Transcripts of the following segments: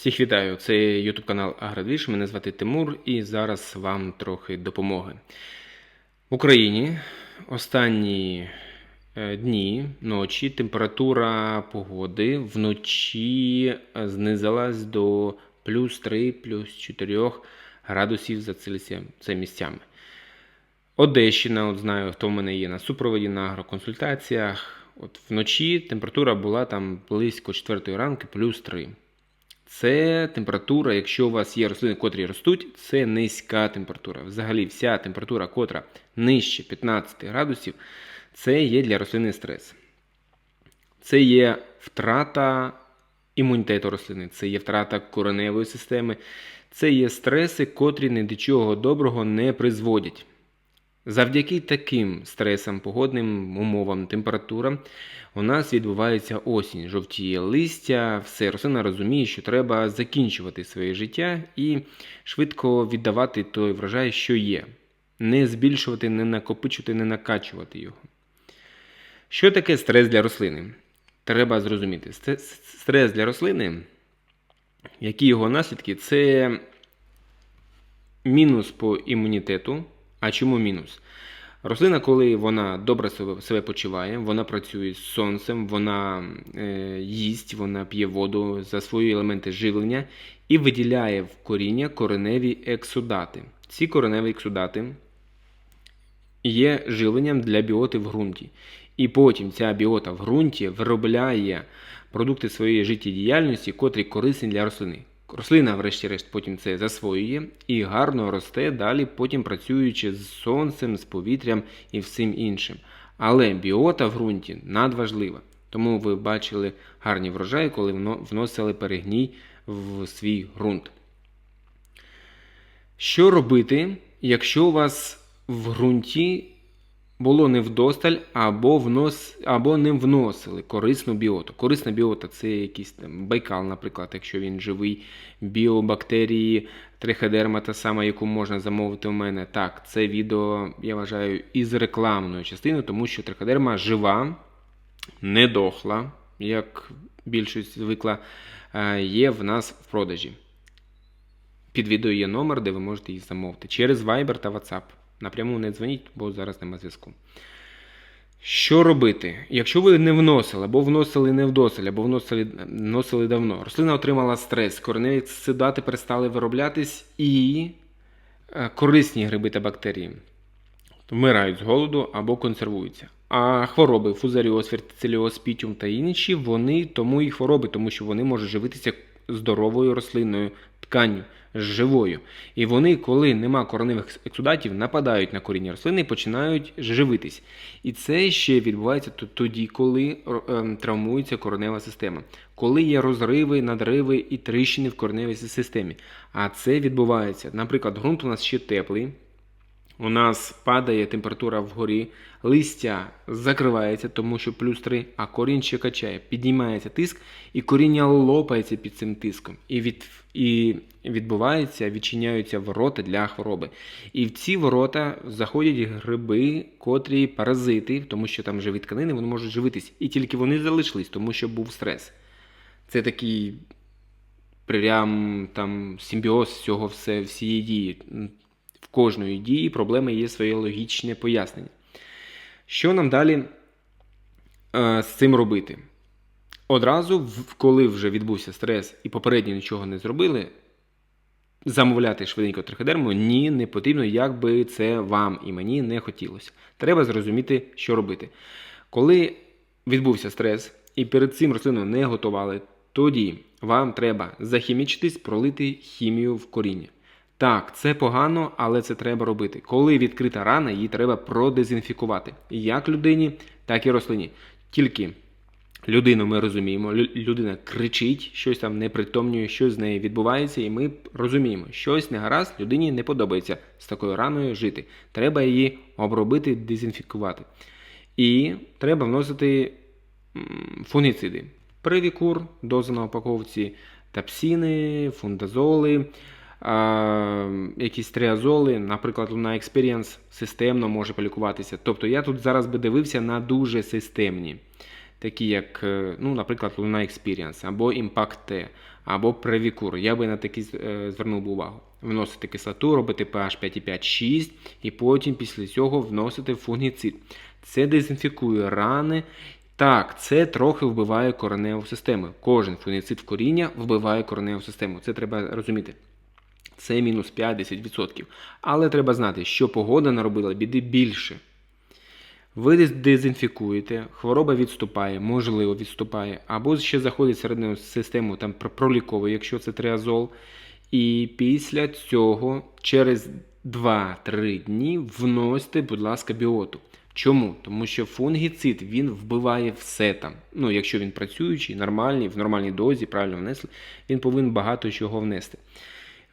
Всіх вітаю! Це YouTube канал Агродвіж. Мене звати Тимур, і зараз вам трохи допомоги. В Україні останні е, дні, ночі, температура погоди вночі е, знизилась до плюс 3, плюс 4 градусів за Цельсієм. Це місцями. Одещина, от знаю, хто в мене є на супроводі на агроконсультаціях. От вночі температура була там близько 4 ранку, плюс 3. Це температура, якщо у вас є рослини, котрі ростуть, це низька температура. Взагалі, вся температура, котра нижче 15 градусів, це є для рослини стрес. Це є втрата імунітету рослини, це є втрата кореневої системи, це є стреси, котрі ні до чого доброго не призводять. Завдяки таким стресам, погодним умовам, температурам у нас відбувається осінь, жовтіє листя, все, рослина розуміє, що треба закінчувати своє життя і швидко віддавати той врожай, що є. Не збільшувати, не накопичувати, не накачувати його. Що таке стрес для рослини? Треба зрозуміти. Стрес для рослини, які його наслідки, це мінус по імунітету. А чому мінус? Рослина, коли вона добре себе, почуває, вона працює з сонцем, вона е, їсть, вона п'є воду, засвоює елементи живлення і виділяє в коріння кореневі ексудати. Ці кореневі ексудати є живленням для біоти в ґрунті. І потім ця біота в ґрунті виробляє продукти своєї життєдіяльності, котрі корисні для рослини. Рослина, врешті-решт, потім це засвоює і гарно росте далі, потім працюючи з сонцем, з повітрям і всім іншим. Але біота в ґрунті надважлива. Тому ви бачили гарні врожаї, коли вносили перегній в свій ґрунт. Що робити, якщо у вас в ґрунті було не вдосталь або внос, або не вносили корисну біоту. Корисна біота це якийсь там байкал, наприклад, якщо він живий, біобактерії, триходерма, та сама, яку можна замовити у мене. Так, це відео, я вважаю, із рекламною частиною, тому що триходерма жива, не дохла, як більшість звикла, е, є в нас в продажі. Під відео є номер, де ви можете її замовити через Viber та WhatsApp. Напряму не дзвоніть, бо зараз нема зв'язку. Що робити? Якщо ви не вносили, або вносили не вдосель, або вносили вносили давно, рослина отримала стрес, кореневі седати перестали вироблятись і е, корисні гриби та бактерії вмирають з голоду або консервуються. А хвороби, фузаріоз, фертицеліоз, пітюм та інші, вони тому і хвороби, тому що вони можуть живитися здоровою рослинною тканню живою. І вони, коли нема кореневих ексудатів, нападають на коріння рослини і починають живитись. І це ще відбувається тоді, коли ем, травмується коренева система, коли є розриви, надриви і тріщини в кореневій системі. А це відбувається, наприклад, ґрунт у нас ще теплий у нас падає температура вгорі, листя закривається, тому що плюс 3, а корінь ще качає, піднімається тиск, і коріння лопається під цим тиском. І від, і відбувається, відчиняються ворота для хвороби. І в ці ворота заходять гриби, котрі паразити, тому що там живі тканини, вони можуть живитись. І тільки вони залишились, тому що був стрес. Це такий прям там симбіоз цього все, всієї дії кожної дії проблеми є своє логічне пояснення. Що нам далі е, з цим робити? Одразу, коли вже відбувся стрес і попередньо нічого не зробили, замовляти швиденько триходерму ні, не потрібно, як би це вам і мені не хотілося. Треба зрозуміти, що робити. Коли відбувся стрес і перед цим рослину не готували, тоді вам треба захімічитись, пролити хімію в коріння. Так, це погано, але це треба робити. Коли відкрита рана, її треба продезінфікувати. Як людині, так і рослині. Тільки людину ми розуміємо, людина кричить, щось там непритомнює, щось з нею відбувається, і ми розуміємо, щось не гаразд, людині не подобається з такою раною жити. Треба її обробити, дезінфікувати. І треба вносити фунгіциди. Привікур, доза на упаковці, тапсіни, фундазоли якісь триазоли, наприклад, Luna Experience системно може полікуватися. Тобто я тут зараз би дивився на дуже системні, такі як, е, ну, наприклад, Luna Experience або Impact T, або превікур. Я би на такі е, звернув увагу. Вносити кислоту, робити pH 5,5-6 і потім після цього вносити фунгіцид. Це дезінфікує рани. Так, це трохи вбиває кореневу систему. Кожен фунгіцид в коріння вбиває кореневу систему. Це треба розуміти. Це мінус 5-10%. Але треба знати, що погода наробила біди більше. Ви дезінфікуєте, хвороба відступає, можливо, відступає, або ще заходить всередину систему, там про- якщо це триазол. І після цього, через 2-3 дні, вносьте, будь ласка, біоту. Чому? Тому що фунгіцид він вбиває все там. Ну, якщо він працюючий, нормальний, в нормальній дозі, правильно внесли, він повинен багато чого внести.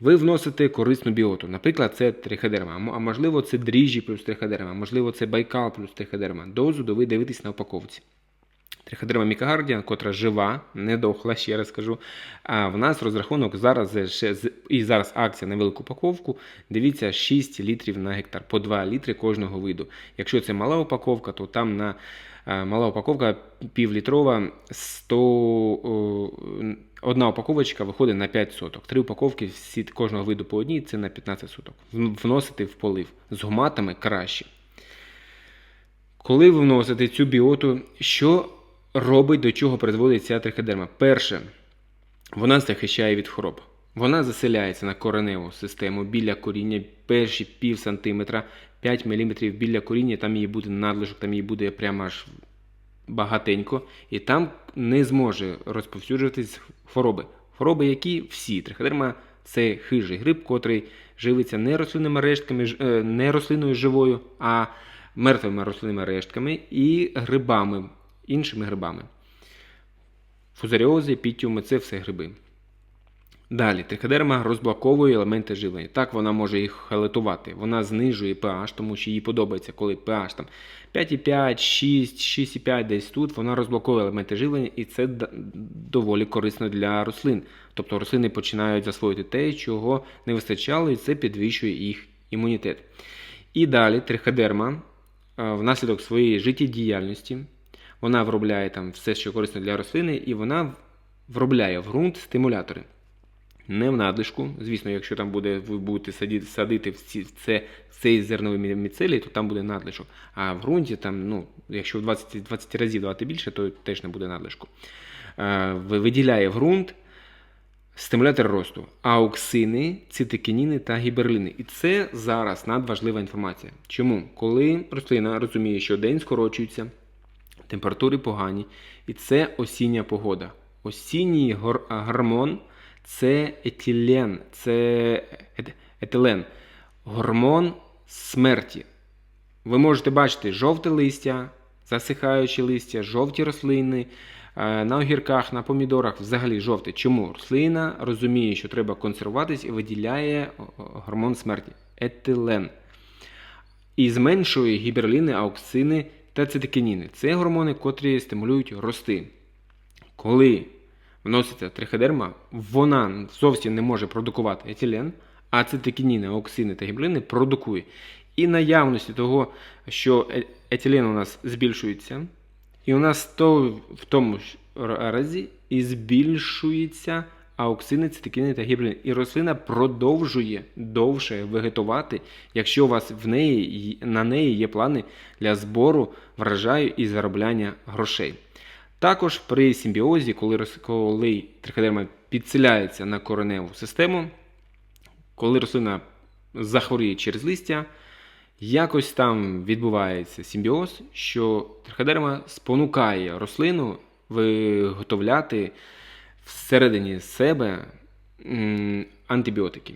Ви вносите корисну біоту. Наприклад, це триходерма, а можливо, це дріжджі плюс триходерма, можливо, це байкал плюс триходерма. Дозу до ви дивитесь на упаковці. Триходерма мікагардіан, котра жива, не дохла, ще раз кажу. А в нас розрахунок зараз ще і зараз акція на велику упаковку. Дивіться, 6 літрів на гектар, по 2 літри кожного виду. Якщо це мала упаковка, то там на мала упаковка півлітрова 100, одна упаковочка виходить на 5 соток. Три упаковки всі кожного виду по одній це на 15 соток. Вносити в полив з гуматами краще. Коли ви вносите цю біоту, що робить, до чого призводить ця триходерма? Перше, вона захищає від хвороб. Вона заселяється на кореневу систему біля коріння перші пів сантиметра, 5 мм біля коріння, там її буде надлишок, там її буде прямо аж багатенько, і там не зможе розповсюджуватись хвороби. Хвороби, які всі. Триходерма це хижий гриб, котрий живиться не рослинними рештками, е, не рослиною живою, а мертвими рослинними рештками і грибами, іншими грибами. Фузаріози, пітіуми це все гриби. Далі, триходерма розблоковує елементи живлення. Так, вона може їх халатувати. Вона знижує pH, тому що їй подобається, коли pH там 5,5, 6, 6,5 десь тут, вона розблоковує елементи живлення, і це доволі корисно для рослин. Тобто рослини починають засвоїти те, чого не вистачало, і це підвищує їх імунітет. І далі триходерма е, внаслідок своєї життєдіяльності вона виробляє там все, що корисно для рослини, і вона виробляє в ґрунт стимулятори. Не в надлишку. Звісно, якщо там буде, ви будете садити, садити в, ці, це, цей зерновий мі- міцелій, то там буде надлишок. А в ґрунті, там, ну, якщо в 20, 20 разів давати більше, то теж не буде надлишку. Е, виділяє ґрунт стимулятор росту, ауксини, цитокініни та гіберліни. І це зараз надважлива інформація. Чому? Коли рослина розуміє, що день скорочується, температури погані, і це осіння погода. Осінній гормон це етилен, це етилен, гормон смерті. Ви можете бачити жовте листя, засихаючі листя, жовті рослини. е, На огірках, на помідорах взагалі жовте. Чому? Рослина розуміє, що треба консервуватись і виділяє о, гормон смерті етилен. І зменшує гіберліни, ауксини та цитокініни. Це гормони, котрі стимулюють рости. Коли вноситься триходерма, вона зовсім не може продукувати етилен, а цитокініни, ауксини та гіберліни продукує. І наявності того, що е- етилен у нас збільшується, і у нас то в тому ж разі і збільшується ауксини, цитокіни та гібрини. І рослина продовжує довше вегетувати, якщо у вас в неї, на неї є плани для збору врожаю і заробляння грошей. Також при симбіозі, коли, коли триходерма підселяється на кореневу систему, коли рослина захворіє через листя, якось там відбувається симбіоз, що триходерма спонукає рослину виготовляти всередині себе антибіотики.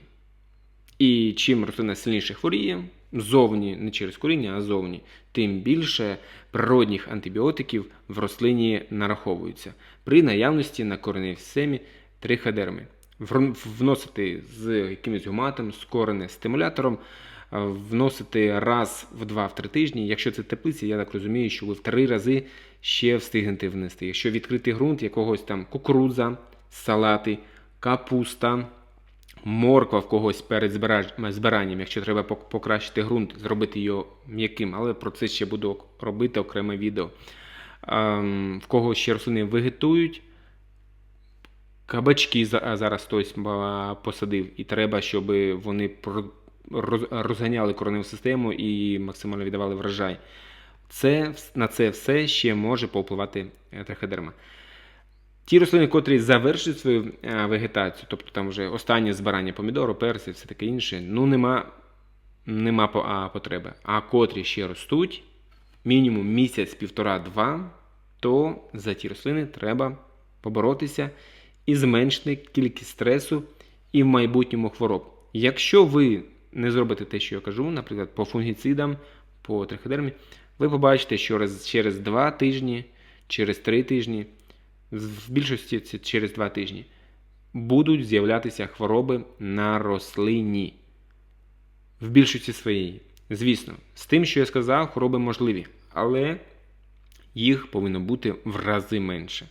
І чим рослина сильніше хворіє, зовні, не через коріння, а зовні, тим більше природних антибіотиків в рослині нараховується при наявності на кореневій системі триходерми. Вносити з якимось гуматом, з корене стимулятором, вносити раз в 2-3 тижні. Якщо це теплиці, я так розумію, що ви в три рази ще встигнете внести. Якщо відкритий ґрунт якогось там кукурудза, салати, капуста, морква в когось перед збиранням, якщо треба покращити ґрунт, зробити його м'яким, але про це ще буду робити окреме відео. Ем, В кого ще рослини вегетують, кабачки зараз хтось посадив, і треба, щоб вони розганяли кореневу систему і максимально віддавали врожай. Це, на це все ще може повпливати е, триходерма. Ті рослини, котрі завершують свою е, вегетацію, тобто там вже останнє збирання помідору, перси, все таке інше, ну нема, нема потреби. А котрі ще ростуть, мінімум місяць, півтора-два, то за ті рослини треба поборотися і зменшити кількість стресу і в майбутньому хвороб. Якщо ви не зробите те, що я кажу, наприклад, по фунгіцидам, по триходермі, ви побачите, що через 2 тижні, через 3 тижні, в більшості це через 2 тижні, будуть з'являтися хвороби на рослині. В більшості своєї. Звісно, з тим, що я сказав, хвороби можливі, але їх повинно бути в рази менше.